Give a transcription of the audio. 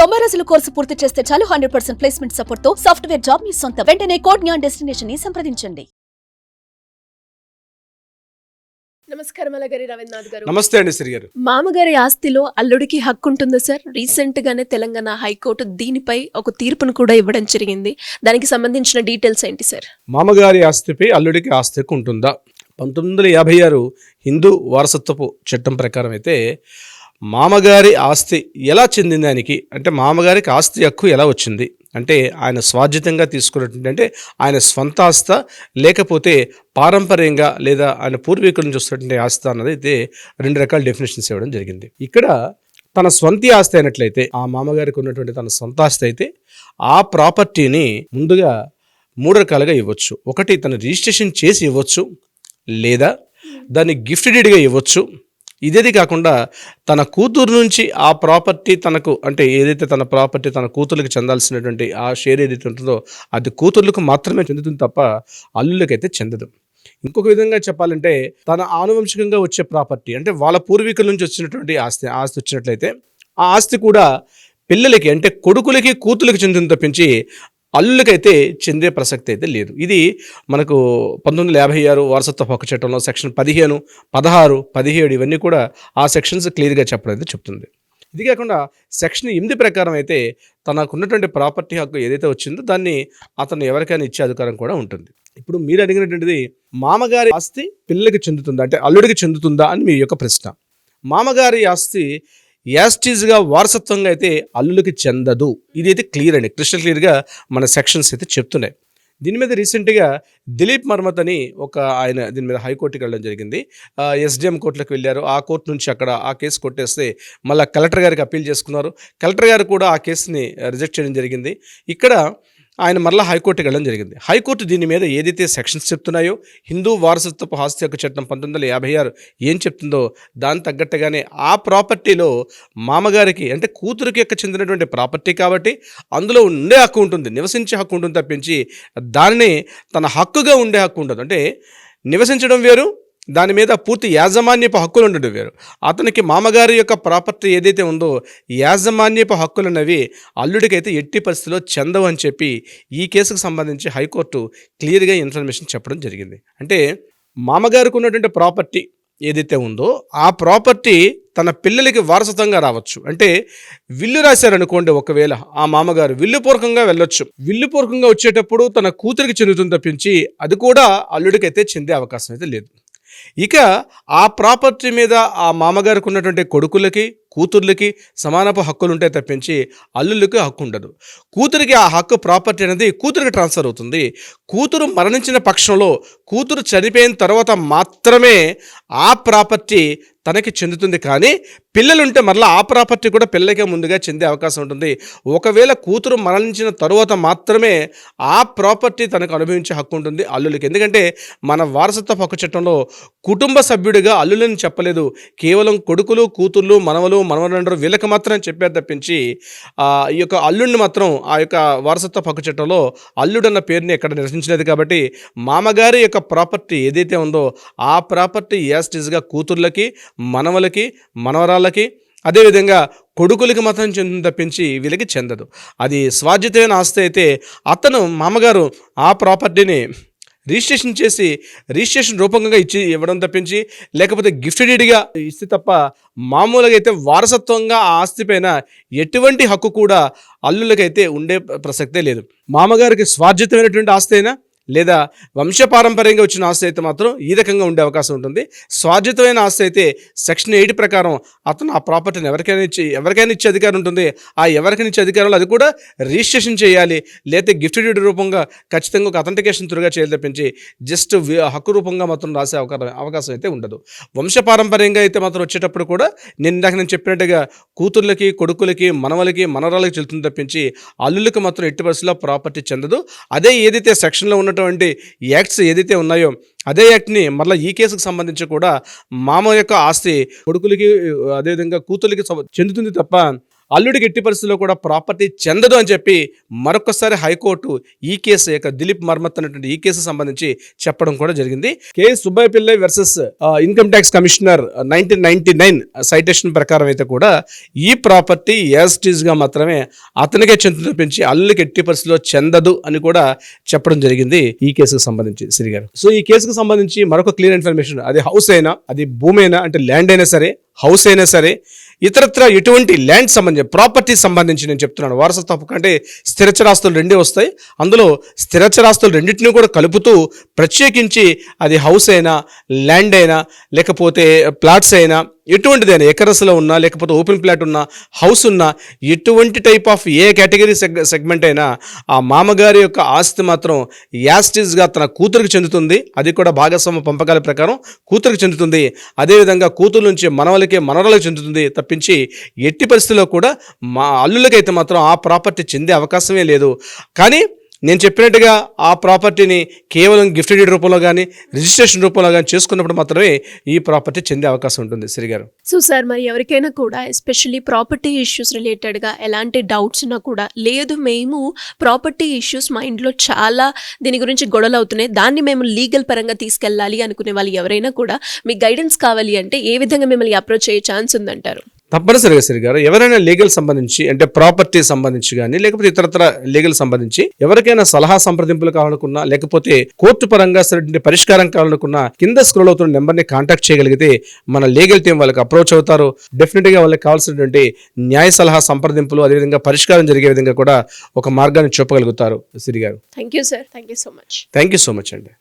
తొంభై రోజుల కోర్సు పూర్తి చేస్తే చాలు హండ్రెడ్ పర్సెంట్ ప్లేస్మెంట్ సపోర్ట్తో సాఫ్ట్వేర్ జాబ్ మీ సొంతం. వెంటనే కోడ్ జ్ఞాన్ డెస్టినేషన్ని సంప్రదించండి. నమస్కారం అలగారి రవీంద్రనాథ్ గారు. నమస్తే అండి శ్రీ గారు. మామగారి ఆస్తిలో అల్లుడికి హక్కు ఉంటుందా సార్? రీసెంట్ గానే తెలంగాణ హైకోర్టు దీనిపై ఒక తీర్పును కూడా ఇవ్వడం జరిగింది. దానికి సంబంధించిన డీటెయిల్స్ ఏంటి సార్? మామగారి ఆస్తిపై అల్లుడికి ఆస్తి హక్కు ఉంటుందా? పంతొమ్మిది వందల యాభై ఆరు హిందూ వారసత్వపు చట్టం ప్రకారం అయితే మామగారి ఆస్తి ఎలా చెందింది ఆయనకి? అంటే మామగారికి ఆస్తి హక్కు ఎలా వచ్చింది? అంటే ఆయన స్వాధ్యతంగా తీసుకున్నటువంటి అంటే ఆయన స్వంత ఆస్త లేకపోతే పారంపర్యంగా లేదా ఆయన పూర్వీకుల నుంచి వస్తున్నటువంటి ఆస్తి అన్నది అయితే రెండు రకాల డెఫినేషన్స్ ఇవ్వడం జరిగింది. ఇక్కడ తన స్వంత ఆస్తి అయినట్లయితే ఆ మామగారికి ఉన్నటువంటి తన సొంత ఆస్తి అయితే ఆ ప్రాపర్టీని ముందుగా మూడు రకాలుగా ఇవ్వచ్చు. ఒకటి తను రిజిస్ట్రేషన్ చేసి ఇవ్వచ్చు లేదా దాన్ని గిఫ్ట్ డీడ్గా ఇవ్వచ్చు ఇదేది కాకుండా తన కూతురు నుంచి ఆ ప్రాపర్టీ తనకు అంటే ఏదైతే తన ప్రాపర్టీ తన కూతురికి చెందాల్సినటువంటి ఆ షేర్ ఏదైతే ఉంటుందో అది కూతుర్లకు మాత్రమే చెందుతుంది తప్ప అల్లులకైతే చెందదు. ఇంకొక విధంగా చెప్పాలంటే తన ఆనువంశికంగా వచ్చే ప్రాపర్టీ అంటే వాళ్ళ పూర్వీకుల నుంచి వచ్చినటువంటి ఆస్తి ఆస్తి వచ్చినట్లయితే ఆ ఆస్తి కూడా పిల్లలకి అంటే కొడుకులకి కూతులకి చెందిన తప్పించి అల్లులకైతే చెందే ప్రసక్తి అయితే లేదు. ఇది మనకు పంతొమ్మిది వందల యాభై ఆరు వారసత్వ హక్కు చట్టంలో సెక్షన్ పదిహేను పదహారు పదిహేడు ఇవన్నీ కూడా ఆ సెక్షన్స్ క్లియర్గా చెప్పడం అయితే చెప్తుంది. ఇది కాకుండా సెక్షన్ ఎనిమిది ప్రకారం అయితే తనకున్నటువంటి ప్రాపర్టీ హక్కు ఏదైతే వచ్చిందో దాన్ని అతను ఎవరికైనా ఇచ్చే అధికారం కూడా ఉంటుంది. ఇప్పుడు మీరు అడిగినటువంటిది మామగారి ఆస్తి పిల్లలకి చెందుతుందా? అంటే అల్లుడికి చెందుతుందా అని మీ యొక్క ప్రశ్న. మామగారి ఆస్తి యాస్టీజ్గా వారసత్వంగా అయితే అల్లులకి చెందదు. ఇది అయితే క్లియర్ అండి. క్రిస్టల్ క్లియర్గా మన సెక్షన్స్ అయితే చెప్తున్నాయి. దీని మీద రీసెంట్గా దిలీప్ మర్మత్ అని ఒక ఆయన దీని మీద హైకోర్టుకి వెళ్ళడం జరిగింది. ఎస్డిఎం కోర్టులకు వెళ్ళారు. ఆ కోర్టు నుంచి అక్కడ ఆ కేసు కొట్టేస్తే మళ్ళీ కలెక్టర్ గారికి అప్పీల్ చేసుకున్నారు. కలెక్టర్ గారు కూడా ఆ కేసుని రిజెక్ట్ చేయడం జరిగింది. ఇక్కడ ఆయన మరలా హైకోర్టుకి వెళ్ళడం జరిగింది. హైకోర్టు దీని మీద ఏదైతే సెక్షన్స్ చెప్తున్నాయో హిందూ వారసత్వపు ఆస్తి హక్కు చట్టం పంతొమ్మిది వందల యాభై ఆరు ఏం చెప్తుందో దాని తగ్గట్టుగానే ఆ ప్రాపర్టీలో మామగారికి అంటే కూతురికి యొక్క చెందినటువంటి ప్రాపర్టీ కాబట్టి అందులో ఉండే హక్కు ఉంటుంది. నివసించే హక్కు ఉంటుంది తప్పించి దానిని తన హక్కుగా ఉండే హక్కు ఉండదు. అంటే నివసించడం వేరు దాని మీద పూర్తి యాజమాన్యపు హక్కులు ఉండడం వేరు. అతనికి మామగారి యొక్క ప్రాపర్టీ ఏదైతే ఉందో యాజమాన్యపు హక్కులు అన్నవి అల్లుడికైతే ఎట్టి పరిస్థితిలో చెందవు అని చెప్పి ఈ కేసుకు సంబంధించి హైకోర్టు క్లియర్గా ఇన్ఫర్మేషన్ చెప్పడం జరిగింది. అంటే మామగారికి ఉన్నటువంటి ప్రాపర్టీ ఏదైతే ఉందో ఆ ప్రాపర్టీ తన పిల్లలకి వారసత్వంగా రావచ్చు. అంటే విల్లు రాశారనుకోండి ఒకవేళ ఆ మామగారు విల్లుపూర్వకంగా వెళ్ళొచ్చు. విల్లుపూర్వకంగా వచ్చేటప్పుడు తన కూతురికి చెందుతుంది తప్పించి అది కూడా అల్లుడికైతే చెందే అవకాశం అయితే లేదు. ఇక ఆ ప్రాపర్టీ మీద ఆ మామగారికి ఉన్నటువంటి కొడుకులకి కూతుర్లకి సమానపు హక్కులు ఉంటాయి తప్పించి అల్లుళ్ళకి హక్కు ఉండదు కూతురికి ఆ హక్కు ప్రాపర్టీ అనేది కూతురికి ట్రాన్స్ఫర్ అవుతుంది. కూతురు మరణించిన పక్షంలో కూతురు చనిపోయిన తర్వాత మాత్రమే ఆ ప్రాపర్టీ తనకి చెందుతుంది కానీ పిల్లలుంటే మరలా ఆ ప్రాపర్టీ కూడా పిల్లలకే ముందుగా చెందే అవకాశం ఉంటుంది. ఒకవేళ కూతురు మరణించిన తరువాత మాత్రమే ఆ ప్రాపర్టీ తనకు అనుభవించే హక్కు ఉంటుంది అల్లులకి ఎందుకంటే మన వారసత్వ హక్కు చట్టంలో కుటుంబ సభ్యుడిగా అల్లులని చెప్పలేదు. కేవలం కొడుకులు కూతుర్లు మనవలు మనవరండరు వీళ్ళకి మాత్రం చెప్పారు తప్పించి ఈ యొక్క అల్లుడిని మాత్రం ఆ యొక్క వారసత్వ హక్కు చట్టంలో అల్లుడు అన్న పేరుని ఎక్కడ నిర్వచించలేదు కాబట్టి మామగారి యొక్క ప్రాపర్టీ ఏదైతే ఉందో ఆ ప్రాపర్టీ యాస్టిజ్గా కూతుర్లకి మనవలకి మనవరాళ్ళకి అదేవిధంగా కొడుకులకి మతం చెందుతుంది తప్పించి వీళ్ళకి చెందదు. అది స్వాధ్యతమైన ఆస్తి అయితే అతను మామగారు ఆ ప్రాపర్టీని రిజిస్ట్రేషన్ చేసి రిజిస్ట్రేషన్ రూపంగా ఇచ్చి ఇవ్వడం తప్పించి లేకపోతే గిఫ్ట్ డీడ్గా ఇస్తే తప్ప మామూలుగా అయితే వారసత్వంగా ఆ ఆస్తి పైన ఎటువంటి హక్కు కూడా అల్లులకైతే ఉండే ప్రసక్తే లేదు. మామగారికి స్వాధ్యతమైనటువంటి ఆస్తి అయినా లేదా వంశపారంపర్యంగా వచ్చిన ఆస్తి అయితే మాత్రం ఈ రకంగా ఉండే అవకాశం ఉంటుంది. స్వాధ్యతమైన ఆస్తి అయితే సెక్షన్ ఎయిట్ ప్రకారం అతను ఆ ప్రాపర్టీని ఎవరికైనా ఇచ్చి ఎవరికైనా ఇచ్చే అధికారం ఉంటుంది. ఆ ఎవరికైనా ఇచ్చే అధికారంలో అది కూడా రిజిస్ట్రేషన్ చేయాలి. లేకపోతే గిఫ్ట్ డ్యూటీ రూపంగా ఖచ్చితంగా ఒక అథెంటికేషన్ త్వరగా చేయాలి తప్పించి జస్ట్ హక్కు రూపంగా మాత్రం రాసే అవకాశం అవకాశం అయితే ఉండదు. వంశపారంపర్యంగా అయితే మాత్రం వచ్చేటప్పుడు కూడా నేను ఇందాక నేను చెప్పినట్టుగా కూతుర్లకి కొడుకులకి మనవలకి మనవరాలకి చెల్లుతుంది తప్పించి అల్లులకి మాత్రం ఎట్టి పరిస్థితుల్లో ప్రాపర్టీ చెందదు. అదే ఏదైతే సెక్షన్లో ఉన్నట్టు ఉన్నటువంటి యాక్ట్స్ ఏదైతే ఉన్నాయో అదే యాక్ట్ని మళ్ళీ ఈ కేసుకు సంబంధించి కూడా మామ యొక్క ఆస్తి కొడుకులకి అదేవిధంగా కూతుర్లకి చెందుతుంది తప్ప అల్లుడికి ఎట్టి పరిస్థితుల్లో కూడా ప్రాపర్టీ చెందదు అని చెప్పి మరొకసారి హైకోర్టు ఈ కేసు యొక్క దిలీప్ మర్మత్ అనేటువంటి ఈ కేసు సంబంధించి చెప్పడం కూడా జరిగింది. K. Subbaiah Pillai versus income tax commissioner nineteen ninety nine citation ప్రకారం అయితే కూడా ఈ ప్రాపర్టీ యాజ్టీజ్గా మాత్రమే అతనికే చెందుతుంది చూపించి అల్లుడికి ఎట్టి పరిస్థితుల్లో చెందదు అని కూడా చెప్పడం జరిగింది ఈ కేసుకు సంబంధించి శ్రీ సో ఈ కేసుకు సంబంధించి మరొక క్లియర్ ఇన్ఫర్మేషన్ అది హౌస్ అయినా అది భూమి అయినా అంటే ల్యాండ్ అయినా సరే హౌస్ అయినా సరే ఇతరత్ర ఎటువంటి ల్యాండ్ సంబంధించి ప్రాపర్టీ సంబంధించి నేను చెప్తున్నాను. వారసత్వ కంటే స్థిరచరాస్తులు రెండే వస్తాయి. అందులో స్థిరచరాస్తులు రెండింటినీ కూడా కలుపుతూ ప్రత్యేకించి అది హౌస్ అయినా ల్యాండ్ అయినా లేకపోతే ప్లాట్స్ అయినా ఎటువంటిదైనా ఎకరస్లో ఉన్నా లేకపోతే ఓపెన్ ప్లాట్ ఉన్నా హౌస్ ఉన్నా ఎటువంటి type of a category seg segment అయినా ఆ మామగారి యొక్క ఆస్తి మాత్రం యాస్టిజ్గా తన కూతురికి చెందుతుంది. అది కూడా భాగస్వామ్య పంపకాల ప్రకారం కూతురికి చెందుతుంది. అదేవిధంగా కూతురు నుంచి మనవలకి మనవరాలకు చెందుతుంది. తప్పించి ఎట్టి పరిస్థితుల్లో కూడా మా అల్లులకైతే మాత్రం ఆ ప్రాపర్టీ చెందే అవకాశమే లేదు. కానీ నేను చెప్పినట్టుగా ఆ ప్రాపర్టీని కేవలం గిఫ్ట్ డీడ్ రూపంలో కానీ రిజిస్ట్రేషన్ రూపంలో కానీ చేసుకున్నప్పుడు మాత్రమే ఈ ప్రాపర్టీ చెందే అవకాశం ఉంటుంది సిరి గారు. సో సార్ మరి ఎవరికైనా కూడా ఎస్పెషల్లీ ప్రాపర్టీ ఇష్యూస్ రిలేటెడ్గా ఎలాంటి డౌట్స్ ఉన్నా కూడా లేదు మేము ప్రాపర్టీ ఇష్యూస్ మా ఇంట్లో చాలా దీని గురించి గొడవలు అవుతున్నాయి దాన్ని మేము లీగల్ పరంగా తీసుకెళ్ళాలి అనుకునే వాళ్ళు ఎవరైనా కూడా మీ గైడెన్స్ కావాలి అంటే ఏ విధంగా మిమ్మల్ని అప్రోచ్ అయ్యే ఛాన్స్ ఉందంటారు? తప్పనిసరిగా సిరి గారు. ఎవరైనా లీగల్ సంబంధించి అంటే ప్రాపర్టీ సంబంధించి కానీ లేకపోతే ఇతరత్ర లీగల్ సంబంధించి ఎవరికైనా సలహా సంప్రదింపులు కావాలనుకున్నా లేకపోతే కోర్టు పరంగా సరైన పరిష్కారం కావాలనుకున్నా కింద స్క్రోల్ అవుతున్న నెంబర్ని కాంటాక్ట్ చేయగలిగితే మన లీగల్ టీం వాళ్ళకి అప్రోచ్ అవుతారు. డెఫినెట్గా వాళ్ళకి కావాల్సినటువంటి న్యాయ సలహా సంప్రదింపులు అదేవిధంగా పరిష్కారం జరిగే విధంగా కూడా ఒక మార్గాన్ని చూపగలుగుతారు. సిరి గారు. Thank you sir thank you so much thank you so much అండి.